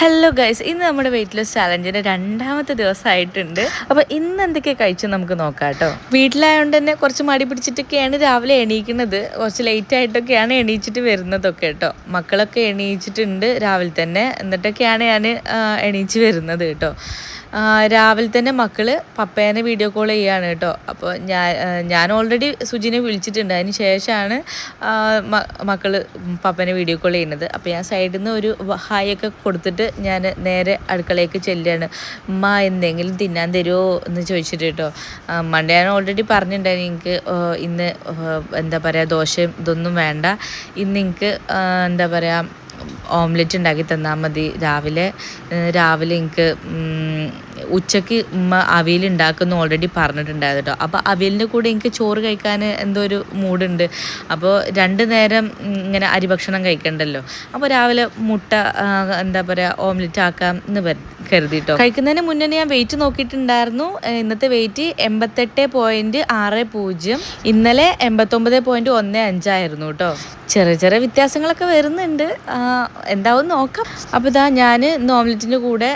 Hello guys ഇന്ന് നമ്മുടെ weight loss ചാലഞ്ചിന്റെ രണ്ടാമത്തെ ദിവസമായിട്ടുണ്ട്. അപ്പോൾ ഇന്ന് എന്തൊക്കെ കഴിച്ചു നമുക്ക് നോക്കാം കേട്ടോ. വീട്ടിലായതുകൊണ്ട് തന്നെ കുറച്ച് മടി പിടിച്ചിട്ടൊക്കെയാണ് രാവിലെ എണീക്കുന്നത്. കുറച്ച് ലേറ്റ് ആയിട്ടൊക്കെയാണ് എണീച്ചിട്ട് വരുന്നതൊക്കെ കേട്ടോ. മക്കളൊക്കെ എണീച്ചിട്ടുണ്ട് രാവിലെ തന്നെ. എന്നിട്ടൊക്കെയാണ് ഞാൻ എണീച്ച് വരുന്നത് കേട്ടോ. രാവിലെ തന്നെ മക്കൾ പപ്പേനെ വീഡിയോ കോൾ ചെയ്യാണ് കേട്ടോ. അപ്പോൾ ഞാൻ ഞാൻ ഓൾറെഡി സുജിനെ വിളിച്ചിട്ടുണ്ട്. അതിന് ശേഷമാണ് മക്കൾ പപ്പേനെ വീഡിയോ കോൾ ചെയ്യുന്നത്. അപ്പോൾ ഞാൻ സൈഡിൽ നിന്ന് ഒരു ഹായ് ഒക്കെ കൊടുത്തിട്ട് ഞാൻ നേരെ അടുക്കളയിലേക്ക് ചെല്ലുകയാണ്. ഉമ്മ എന്തെങ്കിലും തിന്നാൻ തരുമോ എന്ന് ചോദിച്ചിട്ട് കേട്ടോ. മണ്ടേ ഞാൻ ഓൾറെഡി പറഞ്ഞിട്ടുണ്ടായിരുന്നു. എനിക്ക് ഇന്ന് എന്താ പറയുക ദോശയും ഇതൊന്നും വേണ്ട. ഇന്ന് എനിക്ക് എന്താ പറയുക ഓംലെറ്റ് ഉണ്ടാക്കി തന്നാൽ മതി. രാവിലെ രാവിലെ എനിക്ക് ഉച്ചയ്ക്ക് ഉമ്മ അവിയൽ ഉണ്ടാക്കുന്നു ഓൾറെഡി പറഞ്ഞിട്ടുണ്ടായിരുന്നു കേട്ടോ അപ്പോൾ അവിയലിന്റെ കൂടെ എനിക്ക് ചോറ് കഴിക്കാൻ എന്തോ ഒരു മൂഡുണ്ട് അപ്പോൾ രണ്ട് നേരം ഇങ്ങനെ അരിഭക്ഷണം കഴിക്കണ്ടല്ലോ. അപ്പോൾ രാവിലെ മുട്ട എന്താ പറയുക ഓംലെറ്റ് ആക്കാം എന്ന് കരുതി കഴിക്കുന്നതിന് മുന്നേ ഞാൻ വെയിറ്റ് നോക്കിയിട്ടുണ്ടായിരുന്നു. ഇന്നത്തെ വെയിറ്റ് എൺപത്തെട്ട് പോയിന്റ് ആറ് പൂജ്യം. ഇന്നലെ എൺപത്തൊമ്പത് പോയിന്റ് ഒന്ന് അഞ്ചായിരുന്നു കേട്ടോ. ചെറിയ ചെറിയ വ്യത്യാസങ്ങളൊക്കെ വരുന്നുണ്ട്. എന്താവും നോക്കാം. അപ്പോൾ ഇതാ ഞാൻ ഇന്ന് ഓംലെറ്റിന്റെ കൂടെ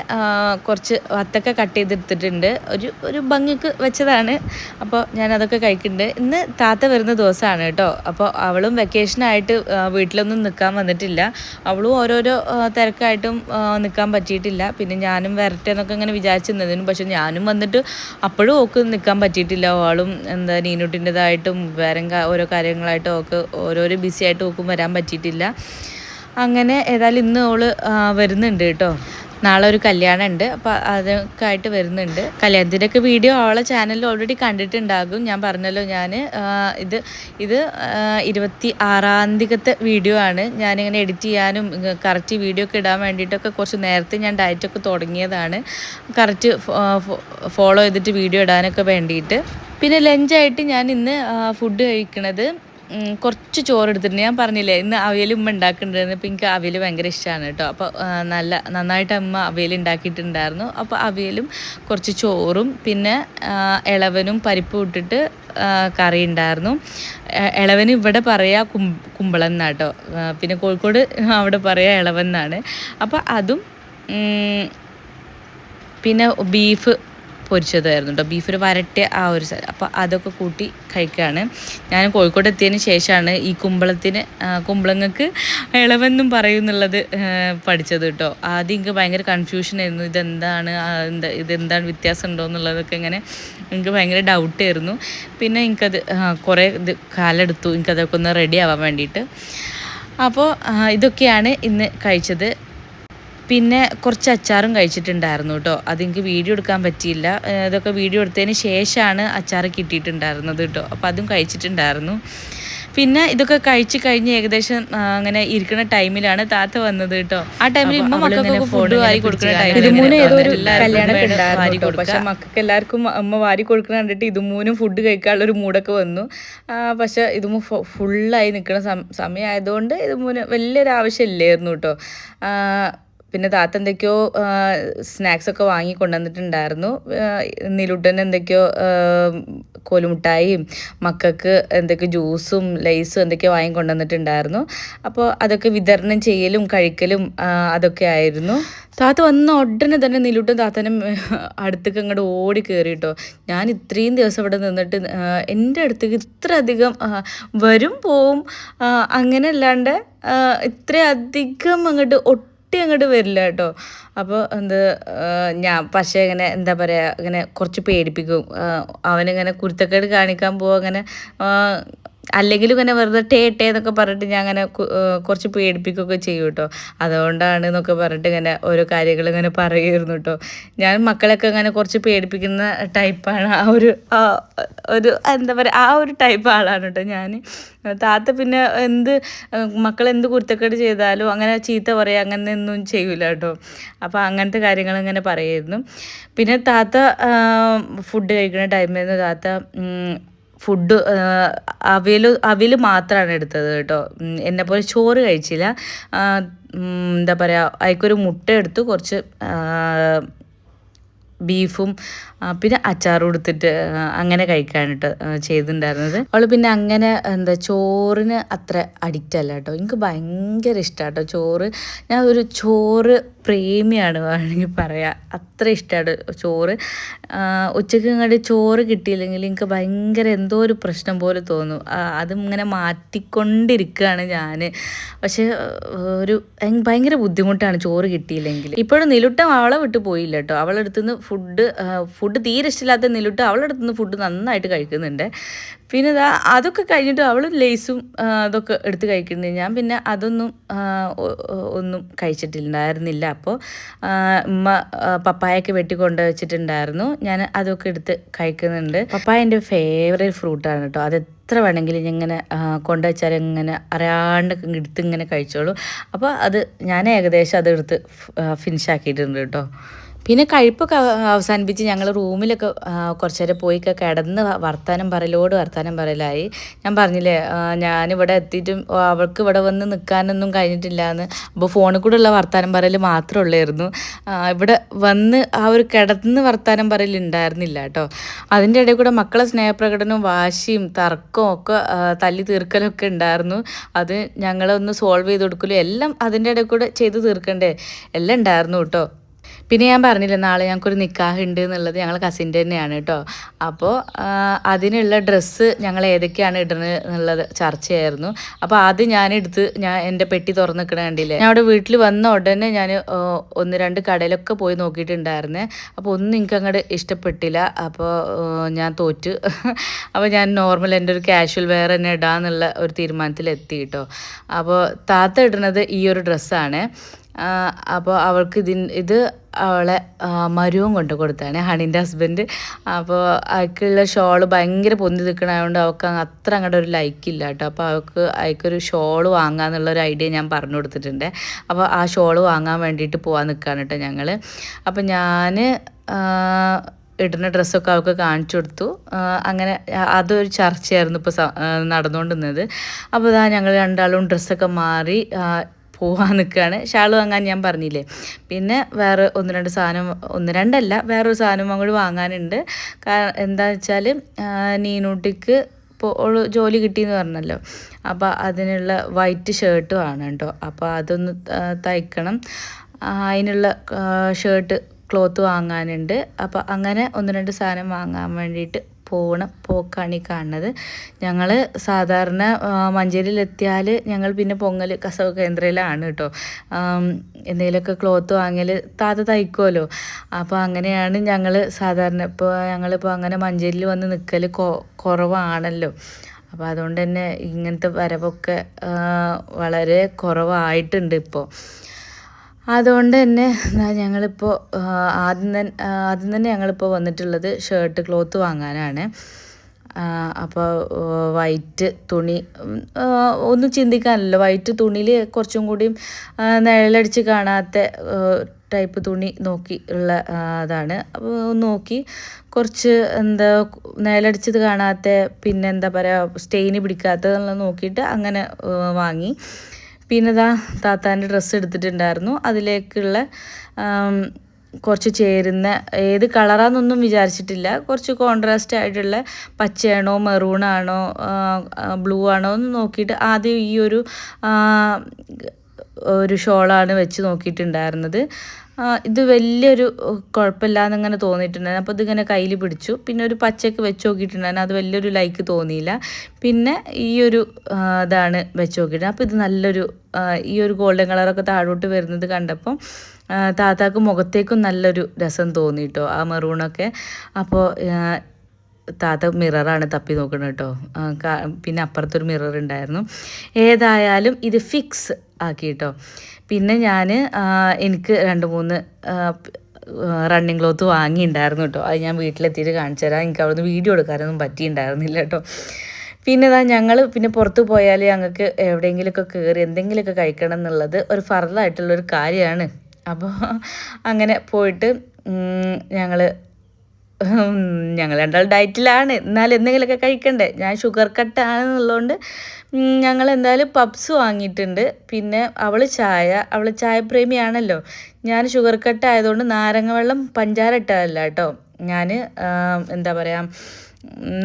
കുറച്ച് വത്തൊക്കെ കട്ട് ചെയ്തെടുത്തിട്ടുണ്ട്. ഒരു ഒരു ഭംഗിക്ക് വെച്ചതാണ്. അപ്പോൾ ഞാൻ അതൊക്കെ കഴിക്കുന്നുണ്ട്. ഇന്ന് താത്ത വരുന്ന ദിവസമാണ് കേട്ടോ. അപ്പോൾ അവളും വെക്കേഷനായിട്ട് വീട്ടിലൊന്നും നിൽക്കാൻ വന്നിട്ടില്ല. അവളും ഓരോരോ തിരക്കായിട്ടും നിൽക്കാൻ പറ്റിയിട്ടില്ല. പിന്നെ ഞാനും വരട്ടെ എന്നൊക്കെ ഇങ്ങനെ വിചാരിച്ചു നിന്നതിനും പക്ഷെ ഞാനും വന്നിട്ട് അപ്പോഴും ഓക്ക് നിൽക്കാൻ പറ്റിയിട്ടില്ല. ഓളും എന്താ നീനുട്ടിന്റെതായിട്ടും വേറെ ഓരോ കാര്യങ്ങളായിട്ടും ഒക്കെ ഓരോരോ ബിസി ആയിട്ട് ഓക്കും വരാൻ പറ്റിയിട്ടില്ല. അങ്ങനെ ഏതായാലും ഇന്ന് ഓൾ വരുന്നുണ്ട് കേട്ടോ. നാളെ ഒരു കല്യാണം ഉണ്ട് അപ്പോൾ അതൊക്കെ ആയിട്ട് വരുന്നുണ്ട്. കല്യാണത്തിന്റെയൊക്കെ വീഡിയോ അവളെ ചാനലിൽ ഓൾറെഡി കണ്ടിട്ടുണ്ടാകും. ഞാൻ പറഞ്ഞല്ലോ ഞാൻ ഇത് ഇത് ഇരുപത്തി ആറാം തീയതിക്കത്തെ വീഡിയോ ആണ്. ഞാനിങ്ങനെ എഡിറ്റ് ചെയ്യാനും കറക്റ്റ് വീഡിയോ ഒക്കെ ഇടാൻ വേണ്ടിയിട്ടൊക്കെ കുറച്ച് നേരത്തെ ഞാൻ ഡയറ്റൊക്കെ തുടങ്ങിയതാണ്. കറക്റ്റ് ഫോളോ ചെയ്തിട്ട് വീഡിയോ ഇടാനൊക്കെ വേണ്ടിയിട്ട്. പിന്നെ ലഞ്ചായിട്ട് ഞാൻ ഇന്ന് ഫുഡ് കഴിക്കണത് കുറച്ച് ചോറ് എടുത്തിട്ടുണ്ട് ഞാൻ പറഞ്ഞില്ലേ ഇന്ന് അവിയൽ ഉമ്മ ഉണ്ടാക്കുന്നുണ്ടായിരുന്നു. അപ്പോൾ എനിക്ക് അവിയൽ ഭയങ്കര ഇഷ്ടമാണ് കേട്ടോ. അപ്പോൾ നല്ല നന്നായിട്ട് അമ്മ അവിയൽ ഉണ്ടാക്കിയിട്ടുണ്ടായിരുന്നു. അപ്പോൾ അവിയലും കുറച്ച് ചോറും പിന്നെ ഇളവനും പരിപ്പും ഇട്ടിട്ട് കറി ഉണ്ടായിരുന്നു. ഇളവന് ഇവിടെ പറയാ കും കുമ്പളം എന്നാട്ടോ കേട്ടോ. പിന്നെ കോഴിക്കോട് അവിടെ പറയാ ഇളവൻ എന്നാണ്. അപ്പോൾ അതും പിന്നെ ബീഫ് പൊരിച്ചതായിരുന്നു കേട്ടോ ബീഫ് ഒരു വരട്ടിയ ആ ഒരു അപ്പോൾ അതൊക്കെ കൂട്ടി കഴിക്കുകയാണ് ഞാൻ കോഴിക്കോട് എത്തിയതിന് ശേഷമാണ് ഈ കുമ്പളത്തിന് കുമ്പളങ്ങൾക്ക് ഇളവെന്നും പറയുന്നുള്ളത് പഠിച്ചത് കേട്ടോ ആദ്യം എനിക്ക് ഭയങ്കര കൺഫ്യൂഷൻ ആയിരുന്നു. ഇതെന്താണ് എന്താ ഇതെന്താണ് വ്യത്യാസം ഉണ്ടോ എന്നുള്ളതൊക്കെ ഇങ്ങനെ എനിക്ക് ഭയങ്കര ഡൗട്ടായിരുന്നു പിന്നെ എനിക്കത് കുറേ ഇത് കാലെടുത്തു. എനിക്കതൊക്കെ ഒന്ന് റെഡി ആവാൻ വേണ്ടിയിട്ട് അപ്പോൾ ഇതൊക്കെയാണ് ഇന്ന് കഴിച്ചത്. പിന്നെ കുറച്ച് അച്ചാറും കഴിച്ചിട്ടുണ്ടായിരുന്നു കേട്ടോ. അതെനിക്ക് വീഡിയോ എടുക്കാൻ പറ്റിയില്ല. അതൊക്കെ ഇതൊക്കെ വീഡിയോ എടുത്തതിന് ശേഷമാണ് അച്ചാർ കിട്ടിയിട്ടുണ്ടായിരുന്നത് കേട്ടോ. അപ്പോൾ അതും കഴിച്ചിട്ടുണ്ടായിരുന്നു. പിന്നെ ഇതൊക്കെ കഴിച്ച് കഴിഞ്ഞ് ഏകദേശം അങ്ങനെ ഇരിക്കുന്ന ടൈമിലാണ് താത്ത വന്നത് കേട്ടോ. ആ ടൈമിൽ ഇമ്മ മക്കൾക്കൊക്കെ ഫുഡ് വാരി കൊടുക്കുന്ന ടൈമിൽ പക്ഷെ മക്കൾക്ക് എല്ലാവർക്കും അമ്മ വാരി കൊടുക്കുന്ന കണ്ടിട്ട് ഇതുമൂനും ഫുഡ് കഴിക്കാനുള്ള ഒരു മൂടൊക്കെ വന്നു. പക്ഷെ ഇതുമൂ ഫുള്ളായി നിൽക്കുന്ന സമയമായതുകൊണ്ട് ഇതുമൂന് വലിയൊരു ആവശ്യമില്ലായിരുന്നു കേട്ടോ. പിന്നെ താത്ത എന്തൊക്കെയോ സ്നാക്സ് ഒക്കെ വാങ്ങി കൊണ്ടുവന്നിട്ടുണ്ടായിരുന്നു. നിലുട്ടൻ എന്തൊക്കെയോ ആ, കോലുമുട്ടായിയും മക്കൾക്ക് എന്തൊക്കെ ജ്യൂസും ലൈസും എന്തൊക്കെയോ വാങ്ങി കൊണ്ടുവന്നിട്ടുണ്ടായിരുന്നു. അപ്പോൾ അതൊക്കെ വിതരണം ചെയ്യലും കഴിക്കലും അതൊക്കെ ആയിരുന്നു. താത്ത വന്ന ഉടനെ തന്നെ നിലുട്ടും താത്തനും അടുത്തേക്ക് അങ്ങോട്ട് ഓടി കയറി കേട്ടോ. ഞാൻ ഇത്രയും ദിവസം ഇവിടെ നിന്നിട്ട് എന്റെ അടുത്തേക്ക് ഇത്ര അധികം വരും പോവും അങ്ങനെ അല്ലാണ്ട് ഇത്രയധികം അങ്ങോട്ട് ഒട്ടും അങ്ങോട്ട് വരില്ല കേട്ടോ. അപ്പോൾ എന്ത് ഞാൻ പക്ഷേ ഇങ്ങനെ എന്താ പറയുക ഇങ്ങനെ കുറച്ച് പേടിപ്പിക്കും. അവനിങ്ങനെ കുരുത്തക്കേട് കാണിക്കാൻ പോവുക അങ്ങനെ ആ, അല്ലെങ്കിലും ഇങ്ങനെ വെറുതെ ടേ ടേ എന്നൊക്കെ പറഞ്ഞിട്ട് ഞാൻ അങ്ങനെ കുറച്ച് പേടിപ്പിക്കുകയൊക്കെ ചെയ്യും കേട്ടോ അതുകൊണ്ടാണ് എന്നൊക്കെ പറഞ്ഞിട്ട് ഇങ്ങനെ ഓരോ കാര്യങ്ങൾ ഇങ്ങനെ പറയുമായിരുന്നു കേട്ടോ ഞാൻ മക്കളൊക്കെ ഇങ്ങനെ കുറച്ച് പേടിപ്പിക്കുന്ന ടൈപ്പാണ്. ആ ഒരു ഒരു എന്താ പറയുക ആ ഒരു ടൈപ്പ് ആളാണ് കേട്ടോ ഞാൻ താത്ത പിന്നെ എന്ത് മക്കൾ എന്ത് കുരുത്തക്കേട് ചെയ്താലും അങ്ങനെ ചീത്ത പറയുക അങ്ങനെ ഒന്നും ചെയ്യൂല കേട്ടോ അപ്പോൾ അങ്ങനത്തെ കാര്യങ്ങൾ ഇങ്ങനെ പറയായിരുന്നു പിന്നെ താത്ത ഫുഡ് കഴിക്കുന്ന ടൈമിൽ താത്ത ഉം, ഫുഡ് അവിയൽ അവിയൽ മാത്രമാണ് എടുത്തത് കേട്ടോ. എന്നെ എന്നെപ്പോലെ ചോറ് കഴിച്ചില്ല. എന്താ പറയുക അതിക്കൊരു മുട്ട എടുത്തു കുറച്ച് ബീഫും പിന്നെ അച്ചാർ കൊടുത്തിട്ട് അങ്ങനെ കഴിക്കാനിട്ട് ചെയ്തിട്ടുണ്ടായിരുന്നത്. അവൾ പിന്നെ അങ്ങനെ എന്താ ചോറിന് അത്ര അഡിക്റ്റ് അല്ല കേട്ടോ. എനിക്ക് ഭയങ്കര ഇഷ്ടമാണ് കേട്ടോ ചോറ്. ഞാൻ ഒരു ചോറ് പ്രേമിയാണ് വേണമെങ്കിൽ പറയാം. അത്ര ഇഷ്ടമാണ് ചോറ്. ഉച്ചയ്ക്ക് ഇങ്ങോട്ട് ചോറ് കിട്ടിയില്ലെങ്കിൽ എനിക്ക് ഭയങ്കര എന്തോ ഒരു പ്രശ്നം പോലെ തോന്നും. അതിങ്ങനെ മാറ്റിക്കൊണ്ടിരിക്കുകയാണ് ഞാൻ പക്ഷേ ഒരു ഭയ- ഭയങ്കര ബുദ്ധിമുട്ടാണ് ചോറ് കിട്ടിയില്ലെങ്കിൽ. ഇപ്പോഴും നിലുട്ടം അവളെ വിട്ട് പോയില്ല കേട്ടോ. അവളെടുത്തുനിന്ന് ഫുഡ് ഫുഡ് ഫുഡ് തീരെ ഇഷ്ടമില്ലാത്ത നിലുട്ട അവളുടെ അടുത്തുനിന്ന് ഫുഡ് നന്നായിട്ട് കഴിക്കുന്നുണ്ട്. പിന്നെ ഇതാ അതൊക്കെ കഴിഞ്ഞിട്ട് അവളും ലേസും അതൊക്കെ എടുത്ത് കഴിക്കുന്നുണ്ട്. ഞാൻ പിന്നെ അതൊന്നും ഒന്നും കഴിച്ചിട്ടുണ്ടായിരുന്നില്ല. അപ്പോൾ ഉമ്മ പപ്പായൊക്കെ വെട്ടിക്കൊണ്ട് വെച്ചിട്ടുണ്ടായിരുന്നു. ഞാൻ അതൊക്കെ എടുത്ത് കഴിക്കുന്നുണ്ട്. പപ്പായ എന്റെ ഫേവറേറ്റ് ഫ്രൂട്ടാണ് കേട്ടോ. അത് എത്ര വേണമെങ്കിലും ഇങ്ങനെ കൊണ്ടു വച്ചാൽ ഇങ്ങനെ അറിയാണ്ട് എടുത്ത് ഇങ്ങനെ കഴിച്ചോളൂ. അപ്പോൾ അത് ഞാൻ ഏകദേശം അത് എടുത്ത് ഫിനിഷ് ആക്കിയിട്ടുണ്ട് കേട്ടോ. പിന്നെ കഴിപ്പൊക്കെ അവസാനിപ്പിച്ച് ഞങ്ങൾ റൂമിലൊക്കെ കുറച്ചു നേരം പോയിക്കെ കിടന്ന് വർത്താനം പറയലോട് വർത്താനം പറയലായി. ഞാൻ പറഞ്ഞില്ലേ ഞാനിവിടെ എത്തിയിട്ടും അവൾക്ക് ഇവിടെ വന്ന് നിൽക്കാനൊന്നും കഴിഞ്ഞിട്ടില്ല എന്ന് അപ്പോൾ ഫോണിൽ കൂടെ ഉള്ള വർത്താനം പറയൽ മാത്രമേ ഉള്ളായിരുന്നു. ഇവിടെ വന്ന് ആ ഒരു കിടന്ന് വർത്താനം പറയൽ ഉണ്ടായിരുന്നില്ല കേട്ടോ. അതിന്റെ ഇടയിൽ കൂടെ മക്കളെ സ്നേഹപ്രകടനവും വാശിയും തർക്കവും ഒക്കെ തല്ലി തീർക്കലൊക്കെ ഉണ്ടായിരുന്നു അത് ഞങ്ങളൊന്ന് സോൾവ് ചെയ്ത് കൊടുക്കലും എല്ലാം അതിന്റെ ഇടയിൽ കൂടെ ചെയ്ത് തീർക്കണ്ടേ? എല്ലാം ഉണ്ടായിരുന്നു കേട്ടോ. പിന്നെ ഞാൻ പറഞ്ഞില്ല നാളെ ഞങ്ങൾക്കൊരു നിക്കാഹ് ഉണ്ട് എന്നുള്ളത് ഞങ്ങൾ കസിന്റെ തന്നെയാണ് കേട്ടോ അപ്പോൾ അതിനുള്ള ഡ്രസ്സ് ഞങ്ങൾ ഏതൊക്കെയാണ് ഇടുന്നത് എന്നുള്ളത് ചർച്ചയായിരുന്നു. അപ്പോൾ ആദ്യം ഞാൻ എടുത്ത് ഞാൻ എന്റെ പെട്ടി തുറന്ന് നിൽക്കണ കണ്ടില്ലേ? ഞാൻ അവിടെ വീട്ടിൽ വന്ന ഉടനെ ഞാൻ ഒന്ന് രണ്ട് കടയിലൊക്കെ പോയി നോക്കിയിട്ടുണ്ടായിരുന്നേ. അപ്പോൾ ഒന്നും എനിക്ക് അങ്ങോട്ട് ഇഷ്ടപ്പെട്ടില്ല. അപ്പോൾ ഞാൻ തോറ്റു. അപ്പോൾ ഞാൻ നോർമൽ എന്റെ ഒരു കാഷ്വൽ വെയർ തന്നെ ഇടാന്നുള്ള ഒരു തീരുമാനത്തിൽ എത്തി കേട്ടോ അപ്പോൾ താത്ത ഇടുന്നത് ഈ ഒരു ഡ്രസ്സാണ് അപ്പോൾ അവൾക്ക് ഇതിൻ ഇത് അവളെ മരുവും കൊണ്ട് കൊടുത്താണ് ഹണിന്റെ ഹസ്ബൻഡ് അപ്പോൾ അയക്കുള്ള ഷോൾ ഭയങ്കര പൊന്തി നിൽക്കണതുകൊണ്ട് അവൾക്ക് അത്ര അങ്ങോട്ട് ഒരു ലൈക്കില്ല കേട്ടോ. അപ്പോൾ അവൾക്ക് അയക്കൊരു ഷോൾ വാങ്ങാന്നുള്ള ഒരു ഐഡിയ ഞാൻ പറഞ്ഞു കൊടുത്തിട്ടുണ്ട്. അപ്പോൾ ആ ഷോൾ വാങ്ങാൻ വേണ്ടിയിട്ട് പോകാൻ നിൽക്കുകയാണ് കേട്ടോ ഞങ്ങൾ അപ്പോൾ ഞാൻ ഇടുന്ന ഡ്രസ്സൊക്കെ അവൾക്ക് കാണിച്ചു കൊടുത്തു. അങ്ങനെ അതൊരു ചർച്ചയായിരുന്നു ഇപ്പോൾ നടന്നുകൊണ്ടിരുന്നത്. അപ്പോൾ ഇതാ ഞങ്ങൾ രണ്ടാളും ഡ്രസ്സൊക്കെ മാറി പോവാൻ നിൽക്കുകയാണ്. ഷാൾ വാങ്ങാൻ ഞാൻ പറഞ്ഞില്ലേ? പിന്നെ വേറെ ഒന്ന് രണ്ട് സാധനം ഒന്ന് രണ്ടല്ല വേറൊരു സാധനം അങ്ങോട്ട് വാങ്ങാനുണ്ട്. എന്താ വെച്ചാൽ നീനൂട്ടിക്ക് ഇപ്പോൾ ജോലി കിട്ടിയെന്ന് പറഞ്ഞല്ലോ. അപ്പോൾ അതിനുള്ള വൈറ്റ് ഷർട്ടും ആണ് കേട്ടോ. അപ്പോൾ അതൊന്ന് തയ്ക്കണം. അതിനുള്ള ഷർട്ട് ക്ലോത്ത് വാങ്ങാനുണ്ട്. അപ്പോൾ അങ്ങനെ ഒന്ന് രണ്ട് സാധനം വാങ്ങാൻ വേണ്ടിയിട്ട് പോകണം പോക്കാണ് ഈ കാണുന്നത്. ഞങ്ങൾ സാധാരണ മഞ്ചേരിയിലെത്തിയാൽ ഞങ്ങൾ പിന്നെ പൊങ്ങൽ കസവ് കേന്ദ്രയിലാണ് കേട്ടോ എന്തെങ്കിലുമൊക്കെ ക്ലോത്ത് വാങ്ങിയാൽ താത്ത തയ്ക്കുമല്ലോ അപ്പോൾ അങ്ങനെയാണ് ഞങ്ങൾ സാധാരണ ഇപ്പോൾ ഞങ്ങളിപ്പോൾ അങ്ങനെ മഞ്ചേരിയിൽ വന്ന് നിൽക്കൽ കുറവാണല്ലോ. അപ്പോൾ അതുകൊണ്ട് തന്നെ ഇങ്ങനത്തെ വരവൊക്കെ വളരെ കുറവായിട്ടുണ്ട് ഇപ്പോൾ അതുകൊണ്ട് തന്നെ ഞങ്ങളിപ്പോൾ ആദ്യം തന്നെ ആദ്യം തന്നെ ഞങ്ങളിപ്പോൾ വന്നിട്ടുള്ളത് ഷർട്ട് ക്ലോത്ത് വാങ്ങാനാണ്. അപ്പോൾ വൈറ്റ് തുണി ഒന്നും ചിന്തിക്കാനല്ലോ. വൈറ്റ് തുണിയിൽ കുറച്ചും കൂടിയും നിഴലടിച്ച് കാണാത്ത ടൈപ്പ് തുണി നോക്കി ഉള്ള അതാണ്. അപ്പോൾ നോക്കി കുറച്ച് എന്താ നിഴലടിച്ചത് കാണാത്ത പിന്നെ എന്താ പറയുക സ്റ്റെയിന് പിടിക്കാത്തതെല്ലാം നോക്കിയിട്ട് അങ്ങനെ വാങ്ങി. പിന്നെ ഇതാ താത്താന്റെ ഡ്രസ്സ് എടുത്തിട്ടുണ്ടായിരുന്നു. അതിലേക്കുള്ള കുറച്ച് ചേരുന്ന ഏത് കളറാന്നൊന്നും വിചാരിച്ചിട്ടില്ല. കുറച്ച് കോൺട്രാസ്റ്റ് ആയിട്ടുള്ള പച്ചയാണോ മെറൂണാണോ ബ്ലൂ ആണോ എന്ന് നോക്കിയിട്ട് ആദ്യം ഈ ഒരു ഒരു ഷോളാണ് വെച്ച് നോക്കിയിട്ടുണ്ടായിരുന്നത്. ഇത് വലിയൊരു കുഴപ്പമില്ല എന്നിങ്ങനെ തോന്നിയിട്ടുണ്ടായിരുന്നു. അപ്പോൾ ഇതിങ്ങനെ കയ്യിൽ പിടിച്ചു. പിന്നെ ഒരു പച്ചക്ക് വെച്ച് നോക്കിയിട്ടുണ്ടായിരുന്നു. അത് വലിയൊരു ലൈക്ക് തോന്നിയില്ല. പിന്നെ ഈ ഒരു ഇതാണ് വെച്ച് നോക്കിയിട്ട് അപ്പോൾ ഇത് നല്ലൊരു ഈ ഒരു ഗോൾഡൻ കളറൊക്കെ താഴോട്ട് വരുന്നത് കണ്ടപ്പോൾ താത്താക്ക് മുഖത്തേക്കും നല്ലൊരു രസം തോന്നി കേട്ടോ ആ മെറൂണൊക്കെ അപ്പോൾ താത്ത മിററാണ് തപ്പി നോക്കുന്നത് കേട്ടോ. പിന്നെ അപ്പുറത്തൊരു മിറർ ഉണ്ടായിരുന്നു. ഏതായാലും ഇത് ഫിക്സ് ആക്കി കേട്ടോ. പിന്നെ ഞാൻ എനിക്ക് രണ്ട് മൂന്ന് റണ്ണിങ് ക്ലോത്ത് വാങ്ങിയിട്ടുണ്ടായിരുന്നു കേട്ടോ. അത് ഞാൻ വീട്ടിലെത്തിയിട്ട് കാണിച്ചു തരാം. എനിക്ക് അവിടുന്ന് വീഡിയോ എടുക്കാനൊന്നും പറ്റിയിട്ടുണ്ടായിരുന്നില്ല കേട്ടോ. പിന്നെ ഇതാ ഞങ്ങൾ പിന്നെ പുറത്ത് പോയാൽ ഞങ്ങൾക്ക് എവിടെയെങ്കിലുമൊക്കെ കയറി എന്തെങ്കിലുമൊക്കെ കഴിക്കണം എന്നുള്ളത് ഒരു ഫറലായിട്ടുള്ളൊരു കാര്യമാണ്. അപ്പോൾ അങ്ങനെ പോയിട്ട് ഞങ്ങൾ ഞങ്ങൾ രണ്ടാൾ ഡയറ്റിലാണ്. എന്നാൽ എന്തെങ്കിലുമൊക്കെ കഴിക്കണ്ടേ? ഞാൻ ഷുഗർ കട്ടാണെന്നുള്ളതുകൊണ്ട് ഞങ്ങൾ എന്തായാലും പപ്സ് വാങ്ങിയിട്ടുണ്ട്. പിന്നെ അവൾ ചായ അവൾ ചായപ്രേമിയാണല്ലോ. ഞാൻ ഷുഗർ കട്ട് ആയതുകൊണ്ട് നാരങ്ങ വെള്ളം പഞ്ചാര ഇട്ടതല്ല കേട്ടോ. ഞാൻ എന്താ പറയുക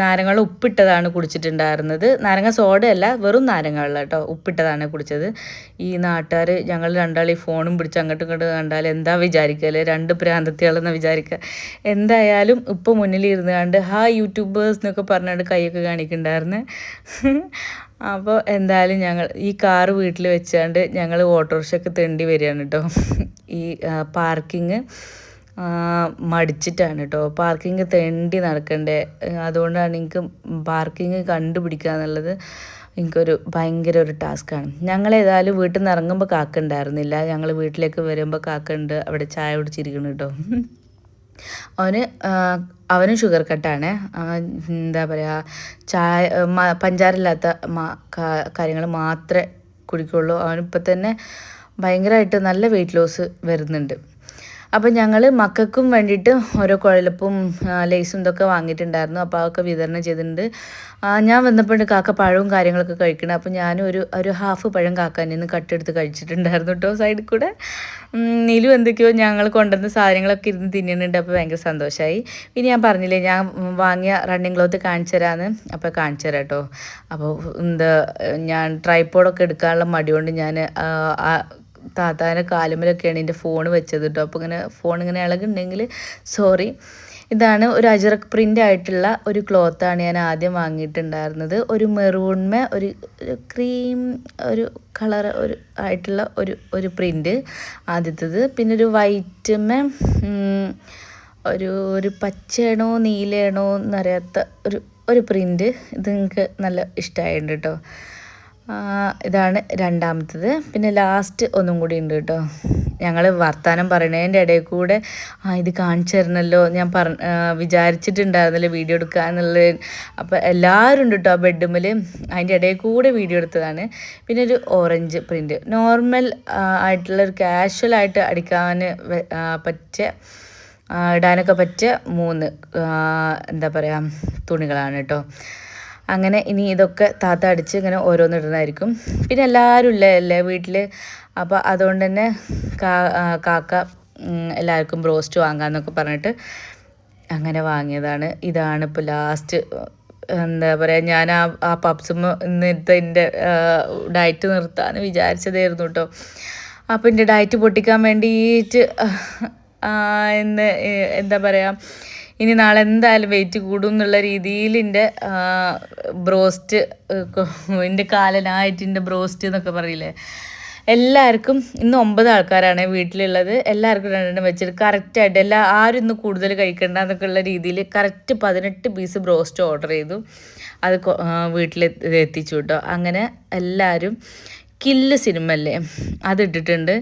നാരങ്ങൾ ഉപ്പിട്ടതാണ് കുടിച്ചിട്ടുണ്ടായിരുന്നത്. നാരങ്ങ സോഡയല്ല വെറും നാരങ്ങ കേട്ടോ ഉപ്പിട്ടതാണ് കുടിച്ചത്. ഈ നാട്ടുകാർ ഞങ്ങൾ രണ്ടാൾ ഈ ഫോണും പിടിച്ച് അങ്ങോട്ടും ഇങ്ങോട്ടും കണ്ടാൽ എന്താ വിചാരിക്കല്ലേ രണ്ട് പ്രാന്തത്തികളെന്ന് വിചാരിക്കുക എന്തായാലും ഇപ്പോൾ മുന്നിൽ ഇരുന്ന് കണ്ട് ഹാ യൂട്യൂബേഴ്സ് എന്നൊക്കെ പറഞ്ഞുകൊണ്ട് കൈയൊക്കെ കാണിക്കുന്നുണ്ടായിരുന്നു. അപ്പോൾ എന്തായാലും ഞങ്ങൾ ഈ കാറ് വീട്ടിൽ വെച്ചാണ്ട് ഞങ്ങൾ ഓട്ടോറിക്ഷയൊക്കെ തെണ്ടി വരികയാണ് കേട്ടോ. ഈ പാർക്കിങ്. മടിച്ചിട്ടാണ് കേട്ടോ പാർക്കിംഗ് തേണ്ടി നടക്കണ്ടേ. അതുകൊണ്ടാണ് എനിക്ക് പാർക്കിംഗ് കണ്ടുപിടിക്കുക എന്നുള്ളത് എനിക്കൊരു ഭയങ്കര ഒരു ടാസ്ക്കാണ്. ഞങ്ങൾ ഏതായാലും വീട്ടിൽ നിന്ന് ഇറങ്ങുമ്പോൾ കാക്ക ഉണ്ടായിരുന്നില്ല. ഞങ്ങൾ വീട്ടിലേക്ക് വരുമ്പോൾ കാക്ക ഉണ്ട്. അവിടെ ചായ കുടിച്ചിരിക്കണം കേട്ടോ അവന് അവനും ഷുഗർ കട്ടാണ് എന്താ പറയുക ചായ പഞ്ചാരില്ലാത്ത കാര്യങ്ങൾ മാത്രമേ കുടിക്കുള്ളൂ. അവനിപ്പോൾ തന്നെ ഭയങ്കരമായിട്ട് നല്ല വെയിറ്റ് ലോസ് വരുന്നുണ്ട്. അപ്പം ഞങ്ങൾ മക്കൾക്കും വേണ്ടിയിട്ട് ഓരോ കുഴലപ്പും ലേസും ഇതൊക്കെ വാങ്ങിയിട്ടുണ്ടായിരുന്നു. അപ്പോൾ അതൊക്കെ വിതരണം ചെയ്തിട്ടുണ്ട്. ഞാൻ വന്നപ്പോൾ കാക്ക പഴവും കാര്യങ്ങളൊക്കെ കഴിക്കണം. അപ്പോൾ ഞാനും ഒരു ഒരു ഹാഫ് പഴം കാക്കാനിൽ നിന്ന് കട്ടെടുത്ത് കഴിച്ചിട്ടുണ്ടായിരുന്നു കേട്ടോ സൈഡിൽ കൂടെ. നീലു എന്തൊക്കെയോ ഞങ്ങൾ കൊണ്ടുവന്ന സാധനങ്ങളൊക്കെ ഇരുന്ന് തിന്നുന്നുണ്ട് അപ്പോൾ ഭയങ്കര സന്തോഷമായി പിന്നെ ഞാൻ പറഞ്ഞില്ലേ ഞാൻ വാങ്ങിയ റണ്ണിങ് ക്ലോത്ത് കാണിച്ചു തരാമെന്ന് അപ്പോൾ കാണിച്ചു തരാം കേട്ടോ അപ്പോൾ എന്താ ഞാൻ ട്രൈപ്പോഡൊക്കെ എടുക്കാനുള്ള മടി കൊണ്ട് ഞാൻ താത്താന്റെ കാലുമലൊക്കെയാണ് എന്റെ ഫോൺ വെച്ചത് കേട്ടോ അപ്പോൾ ഇങ്ങനെ ഫോൺ ഇങ്ങനെ ഇളകുണ്ടെങ്കിൽ സോറി ഇതാണ് ഒരു അജറക് പ്രിന്റ് ആയിട്ടുള്ള ഒരു ക്ലോത്താണ് ഞാൻ ആദ്യം വാങ്ങിയിട്ടുണ്ടായിരുന്നത്. ഒരു മെറൂൺമ ഒരു ക്രീം ഒരു കളർ ഒരു ആയിട്ടുള്ള ഒരു ഒരു പ്രിന്റ് ആദ്യത്തേത്. പിന്നെ ഒരു വൈറ്റ്മ ഒരു ഒരു പച്ചയാണോ നീലയാണോ എന്നറിയാത്ത ഒരു ഒരു പ്രിന്റ് ഇത് നിങ്ങൾക്ക് നല്ല ഇഷ്ടമായിട്ടുണ്ട് കേട്ടോ ഇതാണ് രണ്ടാമത്തത്. പിന്നെ ലാസ്റ്റ് ഒന്നും കൂടി ഉണ്ട് കേട്ടോ. ഞങ്ങൾ വർത്തമാനം പറയണതിന്റെ ഇടയിൽ കൂടെ ആ ഇത് കാണിച്ചു തരണമല്ലോ ഞാൻ പറ വിചാരിച്ചിട്ടുണ്ടായിരുന്നല്ലോ വീഡിയോ എടുക്കുക എന്നുള്ളത്. അപ്പോൾ എല്ലാവരും ഉണ്ട് കേട്ടോ ആ ബെഡ്മിൽ അതിന്റെ ഇടയിൽ കൂടെ വീഡിയോ എടുത്തതാണ്. പിന്നെ ഒരു ഓറഞ്ച് പ്രിന്റ് നോർമൽ ആയിട്ടുള്ള ഒരു കാഷ്വൽ ആയിട്ട് അടിക്കാൻ പറ്റിയ ഇടാനൊക്കെ പറ്റിയ മൂന്ന് എന്താ പറയുക തുണികളാണ് കേട്ടോ. അങ്ങനെ ഇനി ഇതൊക്കെ താത്ത അടിച്ച് ഇങ്ങനെ ഓരോന്ന് ഇടുന്നതായിരിക്കും പിന്നെ എല്ലാവരും ഇല്ലേ അല്ലേ വീട്ടിൽ അപ്പോൾ അതുകൊണ്ട് തന്നെ കാക്ക എല്ലാവർക്കും ബ്രോസ്റ്റ് വാങ്ങാമെന്നൊക്കെ പറഞ്ഞിട്ട് അങ്ങനെ വാങ്ങിയതാണ്. ഇതാണ് ഇപ്പോൾ ലാസ്റ്റ് എന്താ പറയുക ഞാൻ ആ ആ പപ്സുമ്മ ഇന്നത്തെ എന്റെ ഡയറ്റ് നിർത്താമെന്ന് വിചാരിച്ചതായിരുന്നു കേട്ടോ അപ്പോൾ എന്റെ ഡയറ്റ് പൊട്ടിക്കാൻ വേണ്ടിയിട്ട് എന്ന് എന്താ പറയുക ഇനി നാളെ എന്തായാലും വെയിറ്റ് കൂടും എന്നുള്ള രീതിയിൽ എന്റെ ബ്രോസ്റ്റ് എന്റെ കാലനായിട്ട് എന്റെ ബ്രോസ്റ്റ് എന്നൊക്കെ പറയില്ലേ? എല്ലാവർക്കും ഇന്ന് ഒമ്പത് ആൾക്കാരാണ് വീട്ടിലുള്ളത്. എല്ലാവർക്കും രണ്ടെണ്ണം വെച്ചിട്ട് കറക്റ്റായിട്ട് എല്ലാ ആരും ഇന്ന് കൂടുതൽ കഴിക്കണ്ട എന്നൊക്കെ ഉള്ള രീതിയിൽ കറക്റ്റ് പതിനെട്ട് പീസ് ബ്രോസ്റ്റ് ഓർഡർ ചെയ്തു. അത് വീട്ടിൽ എത്തിച്ചു കേട്ടോ. അങ്ങനെ എല്ലാവരും കില്ല് സിനിമ അല്ലേ? അതിട്ടിട്ടുണ്ട്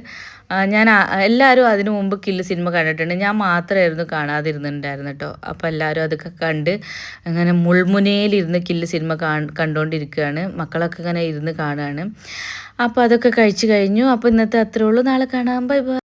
ഞാൻ എല്ലാവരും അതിനു മുമ്പ് കില്ല് സിനിമ കണ്ടിട്ടുണ്ട്. ഞാൻ മാത്രമായിരുന്നു കാണാതിരുന്നുണ്ടായിരുന്നു കേട്ടോ. അപ്പോൾ എല്ലാവരും അതൊക്കെ കണ്ട് അങ്ങനെ മുൾമുനയിലിരുന്ന് കില്ല് സിനിമ കണ്ടുകൊണ്ടിരിക്കുകയാണ് മക്കളൊക്കെ ഇങ്ങനെ ഇരുന്ന് കാണുകയാണ് അപ്പോൾ അതൊക്കെ കഴിച്ചു കഴിഞ്ഞു. അപ്പോൾ ഇന്നത്തെ അത്രേ ഉള്ളൂ. നാളെ കാണാം. Bye bye.